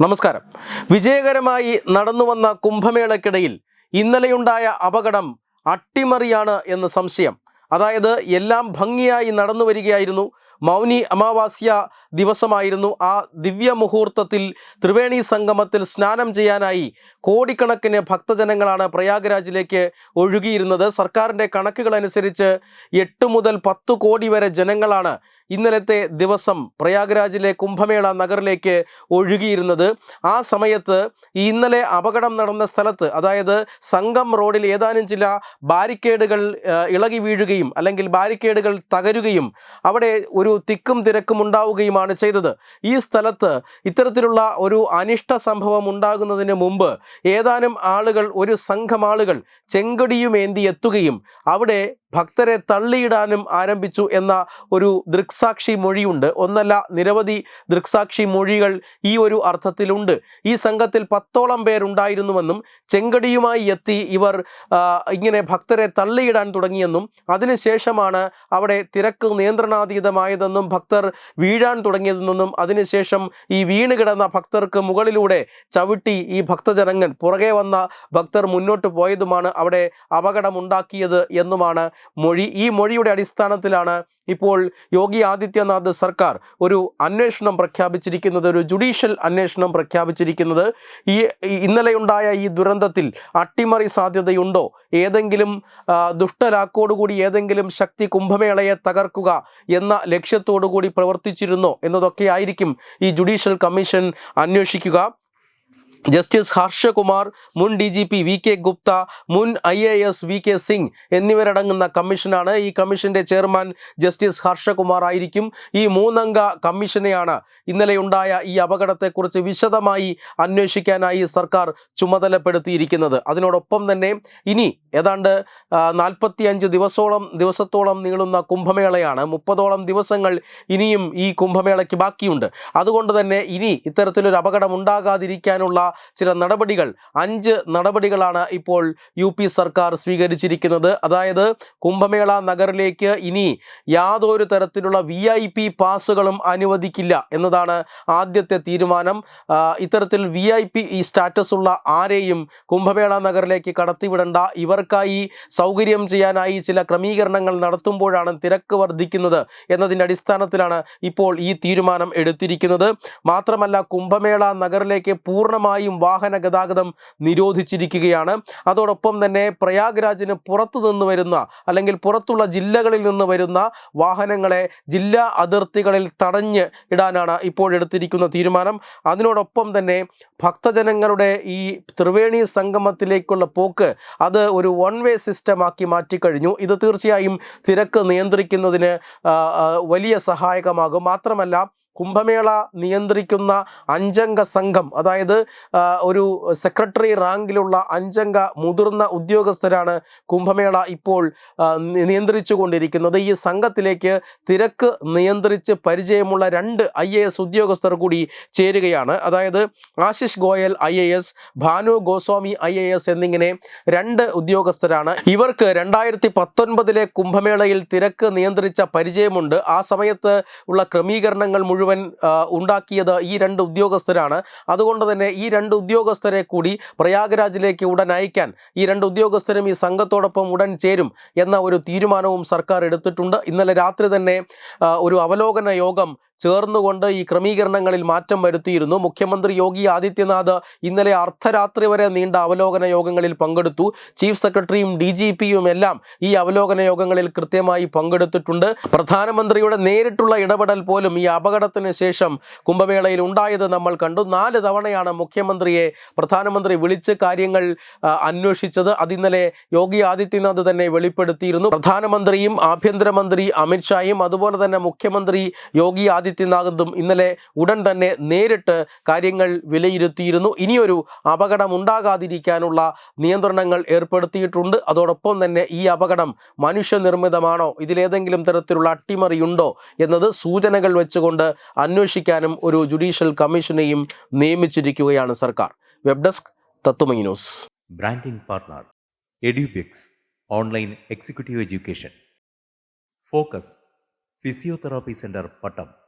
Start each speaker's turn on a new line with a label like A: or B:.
A: നമസ്കാരം. വിജയകരമായി നടന്നുവന്ന കുംഭമേളയ്ക്കിടയിൽ ഇന്നലെയുണ്ടായ അപകടം അട്ടിമറിയാണ് എന്ന് സംശയം. അതായത് എല്ലാം ഭംഗിയായി നടന്നു വരികയായിരുന്നു. മൗനി അമാവാസ്യ ദിവസമായിരുന്നു. ആ ദിവ്യ മുഹൂർത്തത്തിൽ ത്രിവേണി സംഗമത്തിൽ സ്നാനം ചെയ്യാനായി കോടിക്കണക്കിന് ഭക്തജനങ്ങളാണ് പ്രയാഗ്രാജിലേക്ക് ഒഴുകിയിരുന്നത്. സർക്കാരിന്റെ കണക്കുകൾ അനുസരിച്ച് എട്ട് മുതൽ പത്ത് കോടി വരെ ജനങ്ങളാണ് ഇന്നലത്തെ ദിവസം പ്രയാഗ്രാജിലെ കുംഭമേള നഗറിലേക്ക് ഒഴുകിയിരുന്നത്. ആ സമയത്ത് ഇന്നലെ അപകടം നടന്ന സ്ഥലത്ത് അതായത് സംഗം റോഡിൽ ഏതാനും ചില ബാരിക്കേഡുകൾ ഇളകി വീഴുകയും അല്ലെങ്കിൽ ബാരിക്കേഡുകൾ തകരുകയും അവിടെ ഒരു തിക്കും തിരക്കും ഉണ്ടാവുകയുമാണ് ചെയ്തത്. ഈ സ്ഥലത്ത് ഇത്തരത്തിലുള്ള ഒരു അനിഷ്ട സംഭവം ഉണ്ടാകുന്നതിന് മുമ്പ് ഏതാനും ആളുകൾ ഒരു സംഘം ആളുകൾ ചെങ്കടിയുമേന്തി എത്തുകയും അവിടെ ഭക്തരെ തള്ളിയിടാനും ആരംഭിച്ചു എന്ന ഒരു ദൃക്സാക്ഷി മൊഴിയുണ്ട്. ഒന്നല്ല നിരവധി ദൃക്സാക്ഷി മൊഴികൾ ഈ ഒരു അർത്ഥത്തിലുണ്ട്. ഈ സംഘത്തിൽ പത്തോളം പേരുണ്ടായിരുന്നുവെന്നും ചെങ്കടിയുമായി എത്തി ഇവർ ഇങ്ങനെ ഭക്തരെ തള്ളിയിടാൻ തുടങ്ങിയെന്നും അതിനുശേഷമാണ് അവിടെ തിരക്ക് നിയന്ത്രണാതീതമായതെന്നും ഭക്തർ വീഴാൻ തുടങ്ങിയതെന്നും അതിനുശേഷം ഈ വീണ് കിടന്ന ഭക്തർക്ക് മുകളിലൂടെ ചവിട്ടി ഈ ഭക്തജനങ്ങൾ പുറകെ വന്ന ഭക്തർ മുന്നോട്ട് പോയതുമാണ് അവിടെ അപകടമുണ്ടാക്കിയത് എന്നുമാണ് മൊഴി ഈ മൊഴിയുടെ അടിസ്ഥാനത്തിലാണ് ഇപ്പോൾ യോഗി ആദിത്യനാഥ് സർക്കാർ ഒരു അന്വേഷണം പ്രഖ്യാപിച്ചിരിക്കുന്നത് ഒരു ജുഡീഷ്യൽ അന്വേഷണം പ്രഖ്യാപിച്ചിരിക്കുന്നത്. ഈ ഇന്നലെയുണ്ടായ ഈ ദുരന്തത്തിൽ അട്ടിമറി സാധ്യതയുണ്ടോ? ഏതെങ്കിലും ദുഷ്ടലാക്കോടുകൂടി ഏതെങ്കിലും ശക്തി കുംഭമേളയെ തകർക്കുക എന്ന ലക്ഷ്യത്തോടു കൂടി പ്രവർത്തിച്ചിരുന്നോ എന്നതൊക്കെ ആയിരിക്കും ഈ ജുഡീഷ്യൽ കമ്മീഷൻ അന്വേഷിക്കുക. ജസ്റ്റിസ് ഹർഷകുമാർ മുൻ D G P V K Gupta മുൻ I A S V K Singh എന്നിവരടങ്ങുന്ന കമ്മീഷനാണ്. ഈ കമ്മീഷന്റെ ചെയർമാൻ ജസ്റ്റിസ് ഹർഷകുമാർ ആയിരിക്കും. ഈ മൂന്നംഗ കമ്മീഷനെയാണ് ഇന്നലെയുണ്ടായ ഈ അപകടത്തെക്കുറിച്ച് വിശദമായി അന്വേഷിക്കാനായി സർക്കാർ ചുമതലപ്പെടുത്തിയിരിക്കുന്നത്. അതിനോടൊപ്പം തന്നെ ഇനി ഏതാണ്ട് നാൽപ്പത്തി അഞ്ച് ദിവസോളം ദിവസത്തോളം നീളുന്ന കുംഭമേളയാണ്. മുപ്പതോളം ദിവസങ്ങൾ ഇനിയും ഈ കുംഭമേളയ്ക്ക് ബാക്കിയുണ്ട്. അതുകൊണ്ട് തന്നെ ഇനി ഇത്തരത്തിലൊരു അപകടം ഉണ്ടാകാതിരിക്കാനുള്ള ചില നടപടികൾ. അഞ്ച് നടപടികളാണ് ഇപ്പോൾ യു പി സർക്കാർ സ്വീകരിച്ചിരിക്കുന്നത്. അതായത് കുംഭമേള നഗറിലേക്ക് ഇനി യാതൊരു തരത്തിലുള്ള വി ഐ പി പാസുകളും അനുവദിക്കില്ല എന്നതാണ് ആദ്യത്തെ തീരുമാനം. ഇത്തരത്തിൽ വി ഐ പി സ്റ്റാറ്റസ് ഉള്ള ആരെയും കുംഭമേള നഗറിലേക്ക് കടത്തിവിടണ്ട. ഇവർക്കായി സൗകര്യം ചെയ്യാനായി ചില ക്രമീകരണങ്ങൾ നടത്തുമ്പോഴാണ് തിരക്ക് വർദ്ധിക്കുന്നത് എന്നതിന്റെ അടിസ്ഥാനത്തിലാണ് ഇപ്പോൾ ഈ തീരുമാനം എടുത്തിരിക്കുന്നത്. മാത്രമല്ല കുംഭമേള നഗറിലേക്ക് പൂർണമായും വാഹന ഗതാഗതം നിരോധിച്ചിരിക്കുകയാണ്. അതോടൊപ്പം തന്നെ പ്രയാഗ്രാജിന് പുറത്തു നിന്ന് വരുന്ന അല്ലെങ്കിൽ പുറത്തുള്ള ജില്ലകളിൽ നിന്ന് വരുന്ന വാഹനങ്ങളെ ജില്ലാ അതിർത്തികളിൽ തടഞ്ഞ് ഇടാനാണ് ഇപ്പോൾ എടുത്തിരിക്കുന്ന തീരുമാനം. അതിനോടൊപ്പം തന്നെ ഭക്തജനങ്ങളുടെ ഈ ത്രിവേണി സംഗമത്തിലേക്കുള്ള പോക്ക് അത് ഒരു വൺ വേ സിസ്റ്റമാക്കി മാറ്റിക്കഴിഞ്ഞു. ഇത് തീർച്ചയായും തിരക്ക് നിയന്ത്രിക്കുന്നതിന് വലിയ സഹായകമാകും. മാത്രമല്ല കുംഭമേള നിയന്ത്രിക്കുന്ന അഞ്ചംഗ സംഘം അതായത് ഒരു സെക്രട്ടറി റാങ്കിലുള്ള അഞ്ചംഗ മുതിർന്ന ഉദ്യോഗസ്ഥരാണ് കുംഭമേള ഇപ്പോൾ നിയന്ത്രിച്ചു കൊണ്ടിരിക്കുന്നത് ഈ സംഘത്തിലേക്ക് തിരക്ക് നിയന്ത്രിച്ച് പരിചയമുള്ള രണ്ട് ഐ എ എസ് ഉദ്യോഗസ്ഥർ കൂടി ചേരുകയാണ്. അതായത് Ashish Goyal I A S Bhanu Goswami I A S എന്നിങ്ങനെ രണ്ട് ഉദ്യോഗസ്ഥരാണ്. ഇവർക്ക് രണ്ടായിരത്തി പത്തൊൻപതിലെ കുംഭമേളയിൽ തിരക്ക് നിയന്ത്രിച്ച പരിചയമുണ്ട്. ആ സമയത്ത് ഉള്ള ക്രമീകരണങ്ങൾ മുഴുവൻ ആ, ഉണ്ടാക്കിയത് ഈ രണ്ട് ഉദ്യോഗസ്ഥരാണ്. അതുകൊണ്ട് തന്നെ ഈ രണ്ട് ഉദ്യോഗസ്ഥരെ കൂടി പ്രയാഗ്രാജിലേക്ക് ഉടൻ അയക്കാൻ ഈ രണ്ട് ഉദ്യോഗസ്ഥരും ഈ സംഘത്തോടൊപ്പം ഉടൻ ചേരും എന്ന ഒരു തീരുമാനവും സർക്കാർ എടുത്തിട്ടുണ്ട്. ഇന്നലെ രാത്രി തന്നെ ഒരു അവലോകന യോഗം ചേർന്നുകൊണ്ട് ഈ ക്രമീകരണങ്ങളിൽ മാറ്റം വരുത്തിയിരുന്നു. മുഖ്യമന്ത്രി യോഗി ആദിത്യനാഥ് ഇന്നലെ അർദ്ധരാത്രി വരെ നീണ്ട അവലോകന യോഗങ്ങളിൽ പങ്കെടുത്തു. ചീഫ് സെക്രട്ടറിയും ഡി ജി പിയും എല്ലാം ഈ അവലോകന യോഗങ്ങളിൽ കൃത്യമായി പങ്കെടുത്തിട്ടുണ്ട്. പ്രധാനമന്ത്രിയുടെ നേരിട്ടുള്ള ഇടപെടൽ പോലും ഈ അപകടത്തിന് ശേഷം കുംഭമേളയിൽ ഉണ്ടായത് നമ്മൾ കണ്ടു. നാല് തവണയാണ് മുഖ്യമന്ത്രിയെ പ്രധാനമന്ത്രി വിളിച്ച് കാര്യങ്ങൾ അന്വേഷിച്ചത്. അതിന്നലെ യോഗി ആദിത്യനാഥ് തന്നെ വെളിപ്പെടുത്തിയിരുന്നു. പ്രധാനമന്ത്രിയും ആഭ്യന്തരമന്ത്രി അമിത്ഷായും അതുപോലെ തന്നെ മുഖ്യമന്ത്രി യോഗി ആദിത്യനാഥും ഇന്നലെ ഉടൻ തന്നെ നേരിട്ട് കാര്യങ്ങൾ വിലയിരുത്തിയിരുന്നു. ഇനിയൊരു അപകടം ഉണ്ടാകാതിരിക്കാനുള്ള നിയന്ത്രണങ്ങൾ ഏർപ്പെടുത്തിയിട്ടുണ്ട്. അതോടൊപ്പം തന്നെ ഈ അപകടം മനുഷ്യനിർമ്മിതമാണോ? ഇതിലേതെങ്കിലും തരത്തിലുള്ള അട്ടിമറിയുണ്ടോ എന്നത് സൂചനകൾ വെച്ചുകൊണ്ട് അന്വേഷിക്കാനും ഒരു ജുഡീഷ്യൽ കമ്മീഷനെയും നിയമിച്ചിരിക്കുകയാണ് സർക്കാർ. Web desk തത്വമി news.
B: Branding partner Edubix online executive education. Focus physiotherapy centre Pattom.